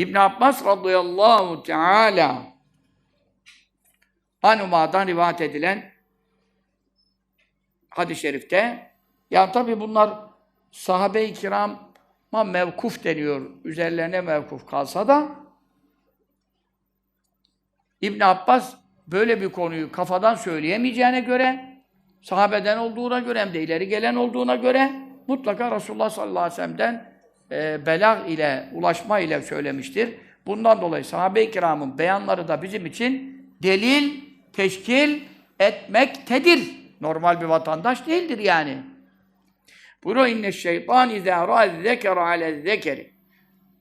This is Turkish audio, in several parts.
İbn Abbas radıyallahu teala Hanuma'dan rivayet edilen hadis-i şerifte ya tabi bunlar sahabe-i kirama mevkuf deniyor. Üzerlerine mevkuf kalsa da İbn Abbas böyle bir konuyu kafadan söyleyemeyeceğine göre sahabeden olduğuna göre hem de ileri gelen olduğuna göre mutlaka Resulullah sallallahu aleyhi ve sellem'den e, belag ile, ulaşma ile söylemiştir. Bundan dolayı sahabe-i kiramın beyanları da bizim için delil teşkil etmektedir. Normal bir vatandaş değildir yani. Buyuruyor inne şeytan izâ râ zekere ale zekeri.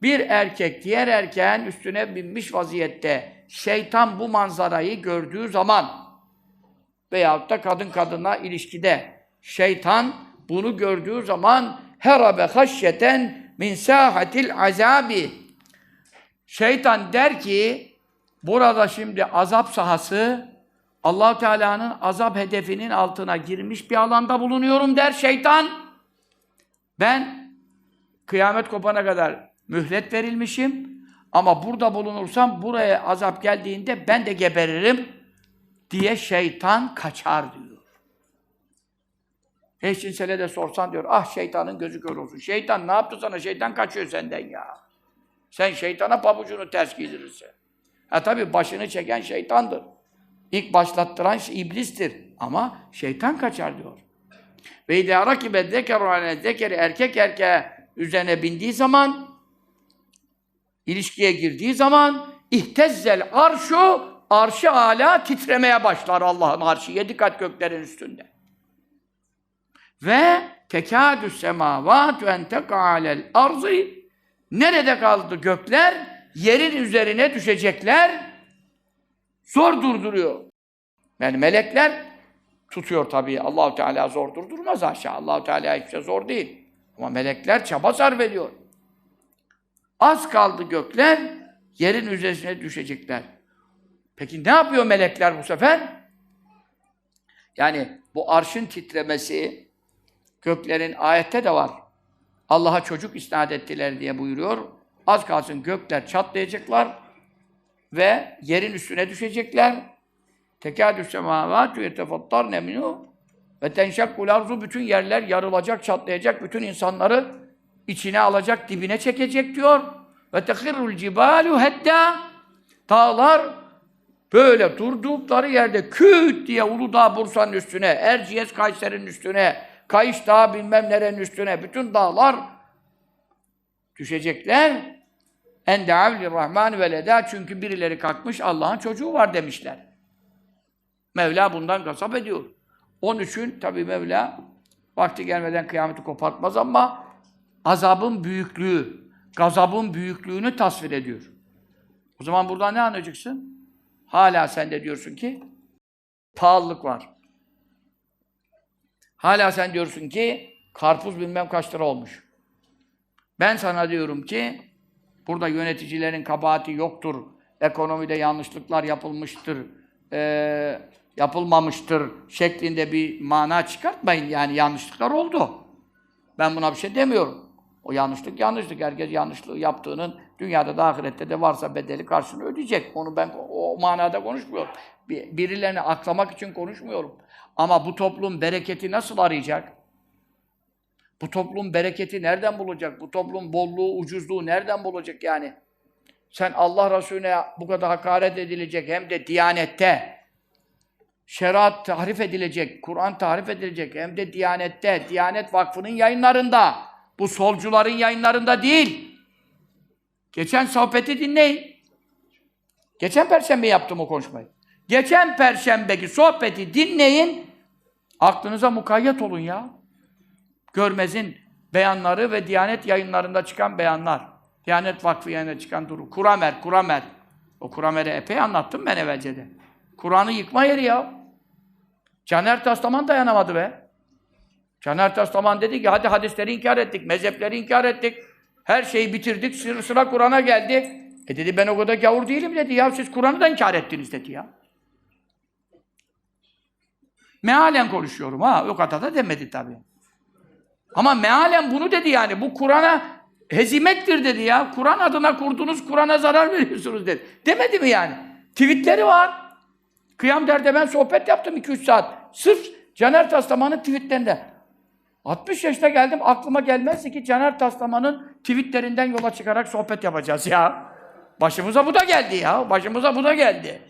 Bir erkek diğer erkeğin üstüne binmiş vaziyette şeytan bu manzarayı gördüğü zaman veyahut da kadın kadına ilişkide şeytan bunu gördüğü zaman herabe haşyeten min sahatil azabi şeytan der ki burada şimdi azap sahası allah Teala'nın azap hedefinin altına girmiş bir alanda bulunuyorum der şeytan. Ben kıyamet kopana kadar mühlet verilmişim ama burada bulunursam buraya azap geldiğinde ben de geberirim diye şeytan kaçar diyor. Eşcinsele de sorsan diyor, ah şeytanın gözü kör olsun. Şeytan ne yaptı sana? Şeytan kaçıyor senden ya. Sen şeytana pabucunu ters giydirirsin. Ha tabi başını çeken şeytandır. İlk başlattıran şey iblistir. Ama şeytan kaçar diyor. Ve idâ rakibe zekeru ale zekeri erkek erkeğe üzerine bindiği zaman ilişkiye girdiği zaman ihtezzel arşu arşı âlâ titremeye başlar Allah'ın arşı yedi kat göklerin üstünde. Ve tekâdü semâvâtü en tekâlel arzı nerede kaldı gökler? Yerin üzerine düşecekler. Zor durduruyor. Yani melekler tutuyor tabii. Allahu Teala zor durdurmaz aşağı. Allahu Teala hiçbir şey zor değil. Ama melekler çaba sarf ediyor. Az kaldı gökler, yerin üzerine düşecekler. Peki ne yapıyor melekler bu sefer? Yani bu arşın titremesi, göklerin ayette de var. Allah'a çocuk isnat ettiler diye buyuruyor. Az kalsın gökler çatlayacaklar ve yerin üstüne düşecekler. Tekâdü semâvâtü yetefattarne minû ve tenşakkul arzu bütün yerler yarılacak, çatlayacak, bütün insanları içine alacak, dibine çekecek diyor. Ve tehirrul cibalu hedda dağlar böyle durdukları yerde küt diye Uludağ Bursa'nın üstüne, Erciyes Kayseri'nin üstüne, Kayış Dağı bilmem nerenin üstüne, bütün dağlar düşecekler. En deavli rahman veleda çünkü birileri kalkmış Allah'ın çocuğu var demişler. Mevla bundan kasap ediyor. Onun için tabi Mevla vakti gelmeden kıyameti kopartmaz ama azabın büyüklüğü, gazabın büyüklüğünü tasvir ediyor. O zaman burada ne anlayacaksın? Hala sen de diyorsun ki pahalılık var. Hala sen diyorsun ki karpuz bilmem kaç lira olmuş. Ben sana diyorum ki burada yöneticilerin kabahati yoktur. Ekonomide yanlışlıklar yapılmıştır. Ee, yapılmamıştır şeklinde bir mana çıkartmayın. Yani yanlışlıklar oldu. Ben buna bir şey demiyorum. O yanlışlık yanlışlık. Herkes yanlışlığı yaptığının dünyada da ahirette de varsa bedeli karşını ödeyecek. Onu ben o manada konuşmuyorum. Birilerini aklamak için konuşmuyorum. Ama bu toplum bereketi nasıl arayacak? Bu toplum bereketi nereden bulacak? Bu toplum bolluğu, ucuzluğu nereden bulacak yani? Sen Allah Resulüne bu kadar hakaret edilecek hem de diyanette, şeriat tahrif edilecek, Kur'an tahrif edilecek hem de Diyanet'te, Diyanet Vakfı'nın yayınlarında, bu solcuların yayınlarında değil. Geçen sohbeti dinleyin. Geçen perşembe yaptım o konuşmayı. Geçen perşembeki sohbeti dinleyin. Aklınıza mukayyet olun ya. Görmez'in beyanları ve Diyanet yayınlarında çıkan beyanlar. Diyanet Vakfı yayınında çıkan duru. Kuramer, Kuramer. O Kuramer'i epey anlattım ben evvelce de. Kur'an'ı yıkma yeri ya. Caner Taslaman dayanamadı be. Caner Taslaman dedi ki hadi hadisleri inkar ettik, mezhepleri inkar ettik. Her şeyi bitirdik, sıra, Kur'an'a geldi. E dedi ben o kadar gavur değilim dedi ya. Siz Kur'an'ı da inkar ettiniz dedi ya. Mealen konuşuyorum ha. O kadar da demedi tabii. Ama mealen bunu dedi yani. Bu Kur'an'a hezimettir dedi ya. Kur'an adına kurdunuz, Kur'an'a zarar veriyorsunuz dedi. Demedi mi yani? Tweetleri var. Kıyam derde ben sohbet yaptım 2-3 saat. Sırf Caner Taslaman'ın tweetlerinde. 60 yaşına geldim aklıma gelmezdi ki Caner Taslaman'ın tweetlerinden yola çıkarak sohbet yapacağız ya. Başımıza bu da geldi ya. Başımıza bu da geldi.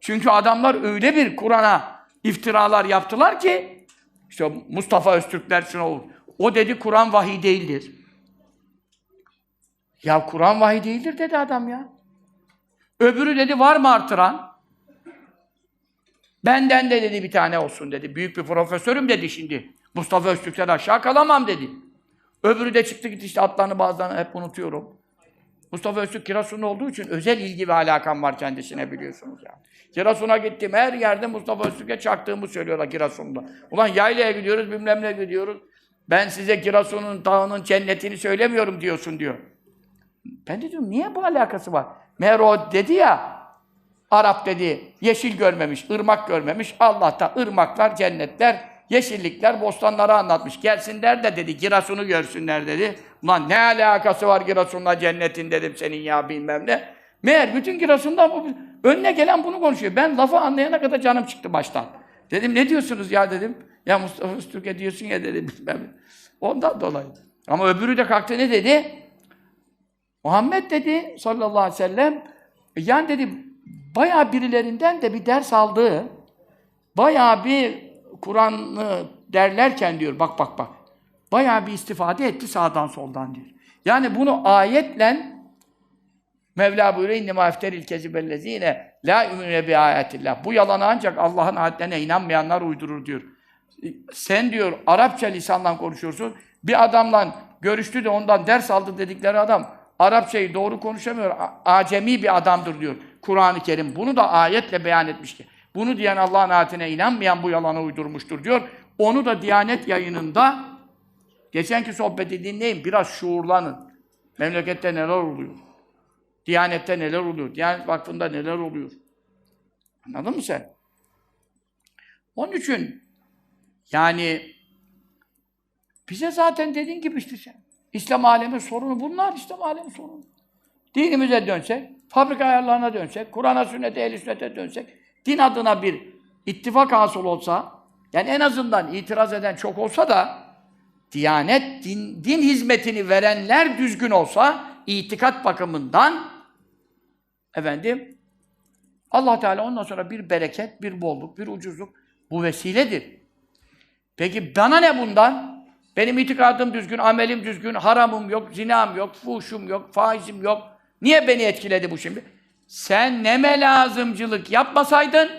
Çünkü adamlar öyle bir Kur'an'a iftiralar yaptılar ki işte Mustafa Öztürkler şuna olur. O dedi Kur'an vahiy değildir. Ya Kur'an vahiy değildir dedi adam ya. Öbürü dedi var mı artıran? Benden de dedi bir tane olsun dedi. Büyük bir profesörüm dedi şimdi. Mustafa Öztürk'ten aşağı kalamam dedi. Öbürü de çıktı gitti işte adlarını bazılarını hep unutuyorum. Mustafa Öztürk Kirasunlu olduğu için özel ilgi ve alakam var kendisine biliyorsunuz ya. Kirasun'a gittim her yerde Mustafa Öztürk'e çaktığımı söylüyorlar Kirasun'da. Ulan yaylaya gidiyoruz bilmem ne gidiyoruz. Ben size Kirasun'un dağının cennetini söylemiyorum diyorsun diyor. Ben de diyorum niye bu alakası var? Meğer dedi ya Arap dedi yeşil görmemiş, ırmak görmemiş. Allah da ırmaklar, cennetler, yeşillikler, bostanları anlatmış. Gelsinler de dedi Girasun'u görsünler dedi. Ulan ne alakası var Girasun'la cennetin dedim senin ya bilmem ne. Meğer bütün Girasun'da bu önüne gelen bunu konuşuyor. Ben lafı anlayana kadar canım çıktı baştan. Dedim ne diyorsunuz ya dedim. Ya Mustafa Öztürk'e diyorsun ya dedim bilmem ne. Ondan dolayı. Ama öbürü de kalktı ne dedi? Muhammed dedi sallallahu aleyhi ve sellem yani dedi bayağı birilerinden de bir ders aldığı bayağı bir Kur'an'ı derlerken diyor bak bak bak bayağı bir istifade etti sağdan soldan diyor. Yani bunu ayetle Mevla buyuruyor innema efteril kezibellezine la ümine bi ayetillah. Bu yalanı ancak Allah'ın ayetlerine inanmayanlar uydurur diyor. Sen diyor Arapça lisanla konuşuyorsun. Bir adamla görüştü de ondan ders aldı dedikleri adam Arapçayı doğru konuşamıyor. Acemi bir adamdır diyor Kur'an-ı Kerim. Bunu da ayetle beyan etmiş ki. Bunu diyen Allah'ın ayetine inanmayan bu yalanı uydurmuştur diyor. Onu da Diyanet yayınında geçenki sohbeti dinleyin. Biraz şuurlanın. Memlekette neler oluyor? Diyanette neler oluyor? Diyanet Vakfı'nda neler oluyor? Anladın mı sen? Onun için yani bize zaten dediğin gibi işte sen. İslam alemi sorunu bunlar İslam alemi sorunu. Dinimize dönsek, fabrika ayarlarına dönsek, Kur'an'a, sünnete, ehl sünnete dönsek, din adına bir ittifak hasıl olsa, yani en azından itiraz eden çok olsa da, Diyanet, din, din hizmetini verenler düzgün olsa, itikat bakımından, efendim, Allah Teala ondan sonra bir bereket, bir bolluk, bir ucuzluk, bu vesiledir. Peki bana ne bundan? Benim itikadım düzgün, amelim düzgün, haramım yok, zinam yok, fuhuşum yok, faizim yok. Niye beni etkiledi bu şimdi? Sen neme lazımcılık yapmasaydın,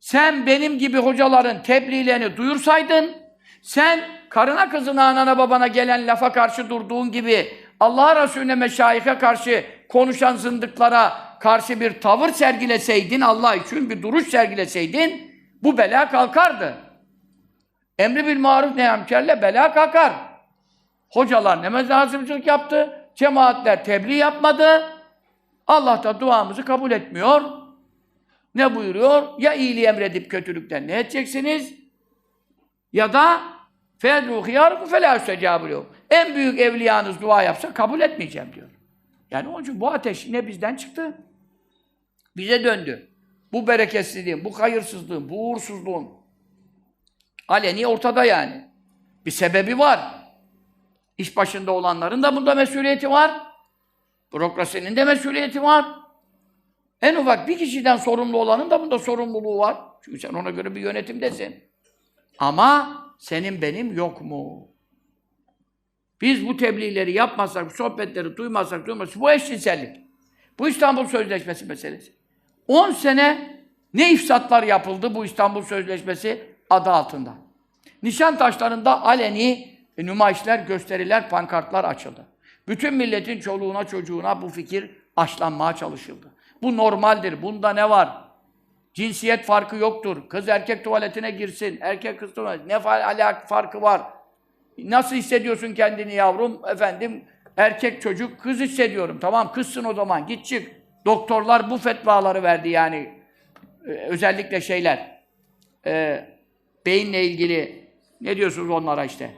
sen benim gibi hocaların tebliğlerini duyursaydın, sen karına kızına, anana babana gelen lafa karşı durduğun gibi Allah Resulüne, meşayike karşı konuşan zındıklara karşı bir tavır sergileseydin, Allah için bir duruş sergileseydin, bu bela kalkardı. Emri bil maruf neyamkerle bela kalkar. Hocalar namaz lazımcılık yaptı. Cemaatler tebliğ yapmadı. Allah da duamızı kabul etmiyor. Ne buyuruyor? Ya iyiliği emredip kötülükten ne edeceksiniz? Ya da fedru hıyarku felâ üstecâbülû. En büyük evliyanız dua yapsa kabul etmeyeceğim diyor. Yani onun için bu ateş ne bizden çıktı? Bize döndü. Bu bereketsizliğin, bu hayırsızlığın, bu uğursuzluğun aleni ortada yani. Bir sebebi var. İş başında olanların da bunda mesuliyeti var. Bürokrasinin de mesuliyeti var. En ufak bir kişiden sorumlu olanın da bunda sorumluluğu var. Çünkü sen ona göre bir yönetimdesin. Ama senin benim yok mu? Biz bu tebliğleri yapmazsak, bu sohbetleri duymazsak, duymazsak, bu eşcinsellik. Bu İstanbul Sözleşmesi meselesi. 10 sene ne ifsatlar yapıldı bu İstanbul Sözleşmesi adı altında. Nişan taşlarında aleni nümayişler, gösteriler, pankartlar açıldı. Bütün milletin çoluğuna çocuğuna bu fikir aşlanmaya çalışıldı. Bu normaldir. Bunda ne var? Cinsiyet farkı yoktur. Kız erkek tuvaletine girsin. Erkek kız tuvaletine. Ne alak farkı var? Nasıl hissediyorsun kendini yavrum? Efendim erkek çocuk kız hissediyorum. Tamam kızsın o zaman git çık. Doktorlar bu fetvaları verdi yani. Ee, özellikle şeyler. Ee, beyinle ilgili ne diyorsunuz onlara işte?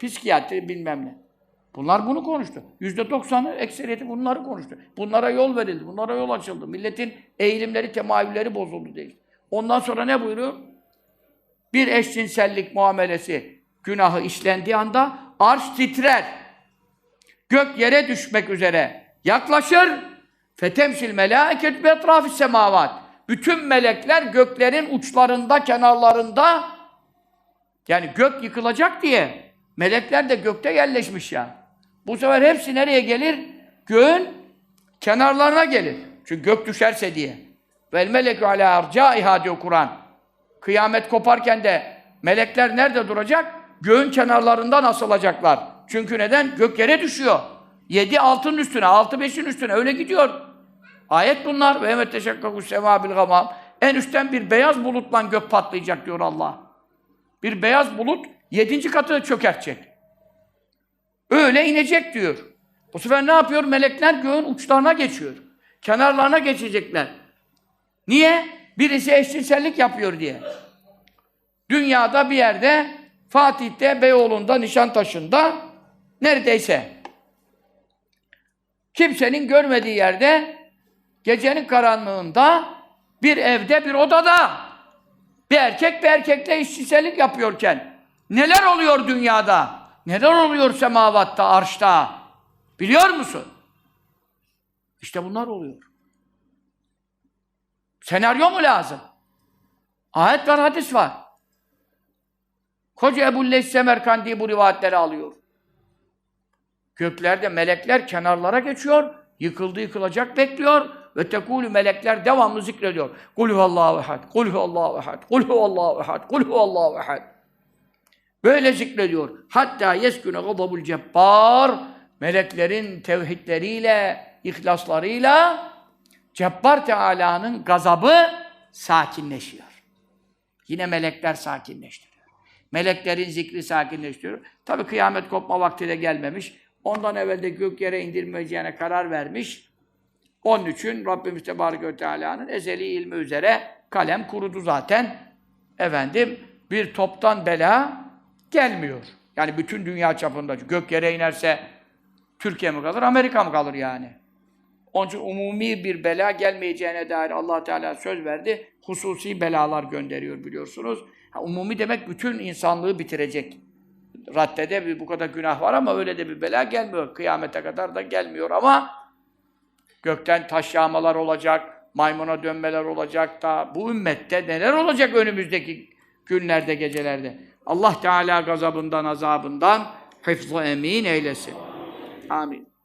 Psikiyatri bilmem ne. Bunlar bunu konuştu. Yüzde doksanı, ekseriyeti bunları konuştu. Bunlara yol verildi, bunlara yol açıldı. Milletin eğilimleri, temayülleri bozuldu değil. Ondan sonra ne buyuruyor? Bir eşcinsellik muamelesi günahı işlendiği anda arş titrer. Gök yere düşmek üzere yaklaşır. Fetemsil melâket bi etrafis semavat. Bütün melekler göklerin uçlarında, kenarlarında yani gök yıkılacak diye melekler de gökte yerleşmiş ya. Bu sefer hepsi nereye gelir? Göğün kenarlarına gelir. Çünkü gök düşerse diye. Vel melekü alâ arcâihâ diyor Kur'an. Kıyamet koparken de melekler nerede duracak? Göğün kenarlarından asılacaklar. Çünkü neden? Gök yere düşüyor. Yedi altın üstüne, altı beşin üstüne öyle gidiyor. Ayet bunlar. Ve emet teşekkaku semâ bil gamam. En üstten bir beyaz bulutla gök patlayacak diyor Allah. Bir beyaz bulut yedinci katı çökertecek. Öyle inecek diyor. Bu sefer ne yapıyor? Melekler göğün uçlarına geçiyor. Kenarlarına geçecekler. Niye? Birisi eşcinsellik yapıyor diye. Dünyada bir yerde, Fatih'te, Beyoğlu'nda, Nişantaşı'nda, neredeyse. Kimsenin görmediği yerde, gecenin karanlığında, bir evde, bir odada, bir erkek bir erkekle eşcinsellik yapıyorken, neler oluyor dünyada? Neler oluyor semavatta, arşta? Biliyor musun? İşte bunlar oluyor. Senaryo mu lazım? Ayet var, hadis var. Koca Ebu Leys Semerkandi bu rivayetleri alıyor. Göklerde melekler kenarlara geçiyor, yıkıldı yıkılacak bekliyor ve tekulü melekler devamlı zikrediyor. Kul huvallahu ehad, kul huvallahu ehad, kul huvallahu ehad, kul huvallahu ehad. Böyle zikrediyor. Hatta yesküne gadabul cebbar meleklerin tevhidleriyle, ihlaslarıyla Cebbar Teala'nın gazabı sakinleşiyor. Yine melekler sakinleştiriyor. Meleklerin zikri sakinleştiriyor. Tabi kıyamet kopma vakti de gelmemiş. Ondan evvel de gök yere indirmeyeceğine karar vermiş. Onun için Rabbimiz Tebarek Teala'nın ezeli ilmi üzere kalem kurudu zaten. Efendim bir toptan bela gelmiyor. Yani bütün dünya çapında. Gök yere inerse Türkiye mi kalır, Amerika mı kalır yani? Onun için umumi bir bela gelmeyeceğine dair allah Teala söz verdi. Hususi belalar gönderiyor biliyorsunuz. Ha, umumi demek bütün insanlığı bitirecek. Raddede bir bu kadar günah var ama öyle de bir bela gelmiyor. Kıyamete kadar da gelmiyor ama gökten taş yağmalar olacak, maymuna dönmeler olacak da bu ümmette neler olacak önümüzdeki günlerde, gecelerde. Allah Teala gazabından, azabından hıfzı emin eylesin. Amin.